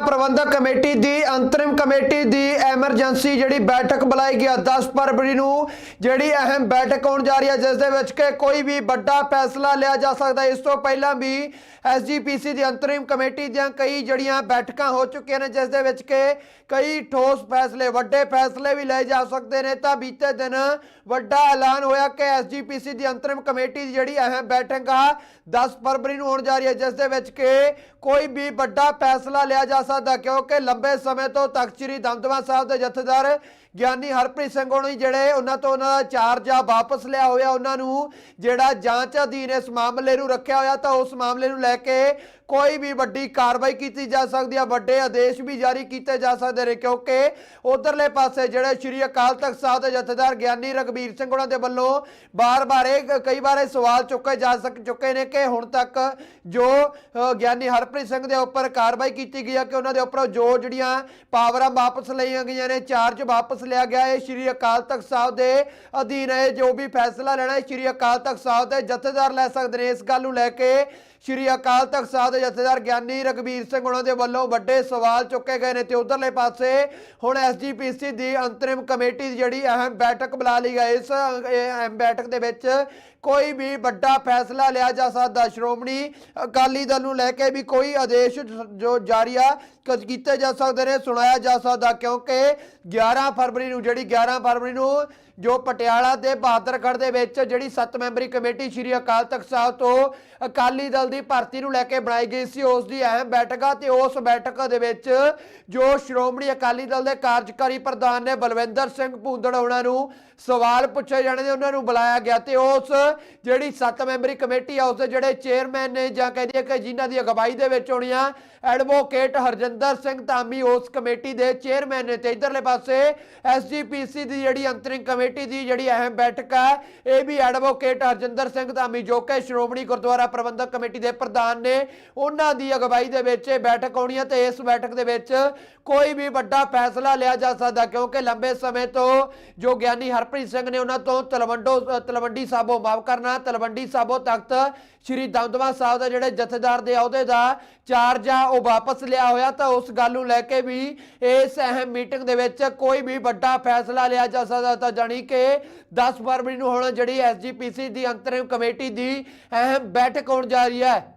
ਪ੍ਰਬੰਧਕ committee ਦੀ, ਅੰਤਰਿਮ committee ਦੀ ਐਮਰਜੈਂਸੀ ਜਿਹੜੀ ਬੈਠਕ ਬੁਲਾਈ ਗਈ ਹੈ 10 ਫਰਵਰੀ ਨੂੰ। ਜਿਹੜੀ ਅਹਿਮ ਬੈਠਕ ਹੋਣ ਜਾ ਰਹੀ ਹੈ ਜਿਸ ਦੇ ਵਿੱਚ ਕਿ ਕੋਈ ਵੀ ਵੱਡਾ ਫੈਸਲਾ ਲਿਆ ਜਾ ਸਕਦਾ ਇਸ ਤੋਂ ਪਹਿਲਾਂ ਵੀ ਐਸਜੀਪੀਸੀ ਦੀ ਅੰਤਰਿਮ ਕਮੇਟੀ ਦੀਆਂ ਕਈ ਜਿਹੜੀਆਂ ਬੈਠਕਾਂ ਹੋ ਚੁੱਕੀਆਂ ਨੇ, ਜਿਸ ਦੇ ਵਿੱਚ ਕਿ ਕਈ ਠੋਸ ਫੈਸਲੇ, ਵੱਡੇ ਫੈਸਲੇ ਵੀ ਲਏ ਜਾ ਸਕਦੇ ਨੇ। ਤਾਂ ਬੀਤੇ ਦਿਨ ਵੱਡਾ ਐਲਾਨ ਹੋਇਆ ਕਿ ਐਸਜੀਪੀਸੀ ਦੀ ਅੰਤਰਿਮ ਕਮੇਟੀ ਦੀ ਜਿਹੜੀ ਅਹਿਮ ਬੈਠਕ ਆ 10 ਫਰਵਰੀ ਨੂੰ ਹੋਣ ਜਾ ਰਹੀ ਹੈ ਜਿਸ ਦੇ ਵਿੱਚ ਕਿ ਕੋਈ ਵੀ ਵੱਡਾ ਫੈਸਲਾ ਲਿਆ ਜਾ ਸਕਦਾ ਕਿਉਂਕਿ ਲੰਬੇ ਸਮੇਂ ਤੋਂ ਤਖਤ ਸ੍ਰੀ ਦਮਦਮਾ ਸਾਹਿਬ ਦੇ ਜਥੇਦਾਰ ਗਿਆਨੀ ਹਰਪ੍ਰੀਤ ਸਿੰਘ ਹੋਣੀ ਜਿਹੜੇ ਉਹਨਾਂ ਤੋਂ ਉਹਨਾਂ ਦਾ ਚਾਰਜ ਆ ਵਾਪਸ ਲਿਆ ਹੋਇਆ ਉਹਨਾਂ ਨੂੰ, ਜਿਹੜਾ ਜਾਂਚ ਅਧੀਨ ਇਸ ਮਾਮਲੇ ਨੂੰ ਰੱਖਿਆ ਹੋਇਆ ਤਾਂ ਉਸ ਮਾਮਲੇ ਨੂੰ ਲੈ ਕੇ ਕੋਈ ਵੀ ਵੱਡੀ ਕਾਰਵਾਈ ਕੀਤੀ ਜਾ ਸਕਦੀ ਹੈ ਵੱਡੇ ਆਦੇਸ਼ ਵੀ ਜਾਰੀ ਕੀਤੇ ਜਾ ਸਕਦੇ ਨੇ ਕਿਉਂਕਿ ਉਧਰਲੇ ਜਿਹੜੇ ਸ਼੍ਰੀ ਅਕਾਲ ਤਖਤ ਸਾਹਿਬ ਦੇ ਜਥੇਦਾਰ ਗਿਆਨੀ ਰਗਵੀਰ ਸਿੰਘ ਉਹਨਾਂ ਦੇ ਵੱਲੋਂ ਬਾਰ-ਬਾਰ ਇਹ ਕਈ ਵਾਰ ਇਹ ਸਵਾਲ ਚੁੱਕੇ ਜਾ ਸਕ, ਚੁੱਕੇ ਨੇ ਕਿ ਹੁਣ ਤੱਕ ਜੋ ਗਿਆਨੀ ਹਰਪ੍ਰੀਤ ਸਿੰਘ ਦੇ ਉੱਪਰ ਕਾਰਵਾਈ ਕੀਤੀ ਗਈ ਹੈ ਕਿ ਉਹਨਾਂ ਦੇ ਉੱਪਰ ਜੋ ਜਿਹੜੀਆਂ ਪਾਵਰਾਂ ਵਾਪਸ ਲਈਆਂ ਗਈਆਂ ਨੇ, ਚਾਰਜ ਵਾਪਸ ਲਿਆ ਗਿਆ ਹੈ। ਸ਼੍ਰੀ ਅਕਾਲ ਤਖਤ ਸਾਹਿਬ ਦੇ ਅਧੀਨ ਹੈ। ਜੋ ਵੀ ਫੈਸਲਾ ਲੈਣਾ ਹੈ, ਸ਼੍ਰੀ ਅਕਾਲ ਤਖਤ ਸਾਹਿਬ ਦੇ ਜਥੇਦਾਰ ਲੈ ਸਕਦੇ ਨੇ। ਇਸ ਗੱਲ ਨੂੰ ਲੈ ਕੇ ਸ਼੍ਰੀ ਅਕਾਲ ਤਖਤ ਸਾਹਿਬ ਦੇ ਜਥੇਦਾਰ ਗਿਆਨੀ ਰਗਵੀਰ ਸਿੰਘ ਉਹਨਾਂ ਦੇ ਵੱਲੋਂ ਵੱਡੇ ਸਵਾਲ ਚੁੱਕੇ ਗਏ ਨੇ ਤੇ ਉਧਰਲੇ ਪਾਸੇ ਹੁਣ ਐਸਜੀਪੀਸੀ ਦੀ ਅੰਤਰਿਮ ਕਮੇਟੀ ਦੀ ਜਿਹੜੀ ਅਹਿਮ ਬੈਠਕ ਬੁਲਾ ਲਈ ਗਈ ਇਸ ਇਹ ਅਹਿਮ ਬੈਠਕ ਦੇ ਵਿੱਚ ਕੋਈ ਵੀ ਵੱਡਾ ਫੈਸਲਾ ਲਿਆ ਜਾ ਸਕਦਾ। ਸ਼੍ਰੋਮਣੀ ਅਕਾਲੀ ਦਲ ਨੂੰ ਲੈ ਕੇ ਵੀ ਕੋਈ ਆਦੇਸ਼ ਜੋ ਜਾਰੀ ਆ ਕੀਤੇ ਜਾ ਸਕਦੇ ਨੇ, ਸੁਣਾਇਆ ਜਾ ਸਕਦਾ ਕਿਉਂਕਿ 11 ਫਰਵਰੀ ਨੂੰ ਜਿਹੜੀ 11 ਫਰਵਰੀ ਨੂੰ ਜੋ ਪਟਿਆਲਾ ਦੇ ਬਹਾਦਰਗੜ੍ਹ ਦੇ ਵਿੱਚ ਜਿਹੜੀ 7 ਮੈਂਬਰੀ ਕਮੇਟੀ ਸ਼੍ਰੀ ਅਕਾਲ ਤਖਤ ਸਾਹਿਬ ਤੋਂ ਅਕਾਲੀ ਦਲ ਦੀ ਭਰਤੀ ਨੂੰ ਲੈ ਕੇ ਬਣਾਈ ਗਈ ਸੀ, ਉਸ ਦੀ ਅਹਿਮ ਬੈਠਕ ਆ ਤੇ ਉਸ ਬੈਠਕ ਦੇ ਵਿੱਚ ਜੋ ਸ਼੍ਰੋਮਣੀ ਅਕਾਲੀ ਦਲ ਦੇ ਕਾਰਜਕਾਰੀ ਪ੍ਰਧਾਨ ਨੇ ਬਲਵਿੰਦਰ ਸਿੰਘ ਭੂੰਦੜ ਉਹਨਾਂ ਨੂੰ ਸਵਾਲ ਪੁੱਛੇ ਜਾਣੇ ਨੇ, ਉਹਨਾਂ ਨੂੰ ਬੁਲਾਇਆ ਗਿਆ ਤੇ ਉਸ ਜਿਹੜੀ 7 ਮੈਂਬਰੀ ਕਮੇਟੀ ਆ, ਉਸ ਦੇ ਜਿਹੜੇ ਚੇਅਰਮੈਨ ਨੇ ਜਾਂ ਕਹਿ ਦਈਏ ਕਿ ਜਿਨ੍ਹਾਂ ਦੀ ਅਗਵਾਈ ਦੇ ਵਿੱਚ ਹੋਣੀਆਂ ਐਡਵੋਕੇਟ ਹਰਜਿੰਦਰ ਸਿੰਘ ਧਾਮੀ ਉਸ ਕਮੇਟੀ ਦੇ ਚੇਅਰਮੈਨ ਨੇ ਤੇ ਇਧਰਲੇ ਪਾਸੇ ਐਸਜੀਪੀਸੀ ਦੀ ਜਿਹੜੀ ਅੰਤਰਿੰਗ ਕਮੇਟੀ ਕਮੇਟੀ ਦੀ ਜਿਹੜੀ ਅਹਿਮ ਬੈਠਕ ਹੈ ਇਹ ਵੀ ਐਡਵੋਕੇਟ ਹਰਜਿੰਦਰ ਸਿੰਘ ਧਾਮੀ ਜੋ ਕਿ ਸ਼੍ਰੋਮਣੀ ਗੁਰਦੁਆਰਾ ਪ੍ਰਬੰਧਕ ਕਮੇਟੀ ਦੇ ਪ੍ਰਧਾਨ ਨੇ, ਉਹਨਾਂ ਦੀ ਅਗਵਾਈ ਦੇ ਵਿੱਚ ਇਹ ਬੈਠਕ ਹੋਣੀ ਹੈ ਤੇ ਇਸ ਬੈਠਕ ਦੇ ਵਿੱਚ ਕੋਈ ਵੀ ਵੱਡਾ ਫੈਸਲਾ ਲਿਆ ਜਾ ਸਕਦਾ, ਕਿਉਂਕਿ ਲੰਬੇ ਸਮੇਂ ਤੋਂ ਜੋ ਗਿਆਨੀ ਹਰਪ੍ਰੀਤ ਸਿੰਘ ਨੇ ਉਹਨਾਂ ਤੋਂ ਤਲਵੰਡੋ, ਤਲਵੰਡੀ ਸਾਬੋ ਮਾਫ ਕਰਨਾ, ਤਲਵੰਡੀ ਸਾਬੋ ਤਖਤ ਸ਼੍ਰੀ ਦਮਦਮਾ ਸਾਹਿਬ ਦਾ ਜਿਹੜੇ ਜਥੇਦਾਰ ਦੇ ਅਹੁਦੇ ਦਾ ਚਾਰਜ ਆ, ਉਹ ਵਾਪਸ ਲਿਆ ਹੋਇਆ, ਤਾਂ ਉਸ ਗੱਲ ਨੂੰ ਲੈ ਕੇ ਵੀ ਇਸ ਅਹਿਮ ਮੀਟਿੰਗ ਦੇ ਵਿੱਚ ਕੋਈ ਵੀ ਵੱਡਾ ਫੈਸਲਾ ਲਿਆ ਜਾ ਸਕਦਾ, ਤਾਂ ਜਾਣੀ ਕਿ 10 ਫਰਵਰੀ ਨੂੰ ਹੁਣ ਜਿਹੜੀ ਐਸਜੀਪੀਸੀ ਦੀ ਅੰਤਰਿਮ ਕਮੇਟੀ ਦੀ ਅਹਿਮ ਬੈਠਕ ਹੋਣ ਜਾ ਰਹੀ ਹੈ।